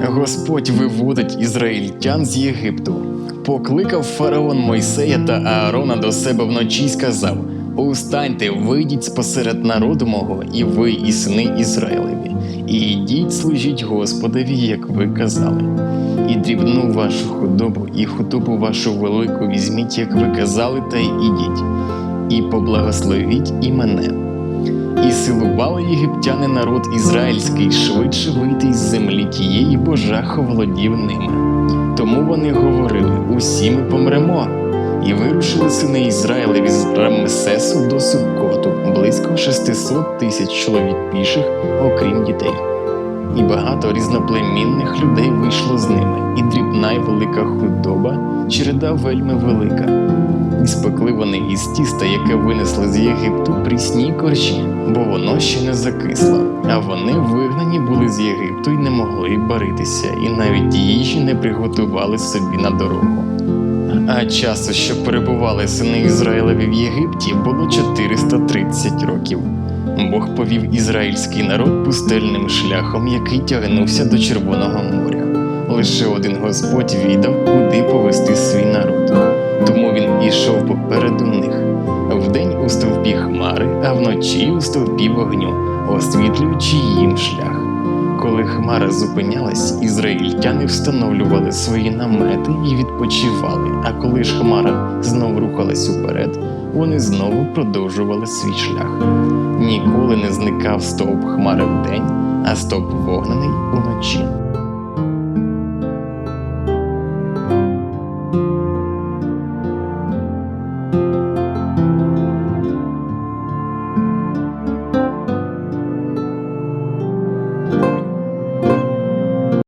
Господь виводить ізраїльтян з Єгипту. Покликав фараон Мойсея та Аарона до себе вночі й сказав: Устаньте, вийдіть спосеред народу мого, і ви, і сини Ізраїлеві, і йдіть служіть Господові, як ви казали. І дрібну вашу худобу, і худобу вашу велику візьміть, як ви казали, та й ідіть, і поблагословіть і мене. І силували єгиптяни народ ізраїльський швидше вийти із землі тієї, бо жах оволодів ними. Тому вони говорили: усі ми помремо. І вирушили сини Ізраїлеві з Рамсесу до Суккоту, близько 600 тисяч чоловік піших, окрім дітей. І багато різноплемінних людей вийшло з ними, і дрібна й велика худоба, череда вельми велика. І спекли вони із тіста, яке винесли з Єгипту, прісні корчі, бо воно ще не закисло. А вони вигнані були з Єгипту й не могли баритися, і навіть їжі не приготували собі на дорогу. А часу, що перебували сини Ізраїлеві в Єгипті, було 430 років. Бог повів ізраїльський народ пустельним шляхом, який тягнувся до Червоного моря. Лише один Господь віддав, куди повести свій народ. У стовпі хмари, а вночі у стовпі вогню, освітлюючи їм шлях. Коли хмара зупинялась, ізраїльтяни встановлювали свої намети і відпочивали. А коли ж хмара знов рухалась уперед, вони знову продовжували свій шлях. Ніколи не зникав стовп хмари вдень, а стовп вогнений уночі.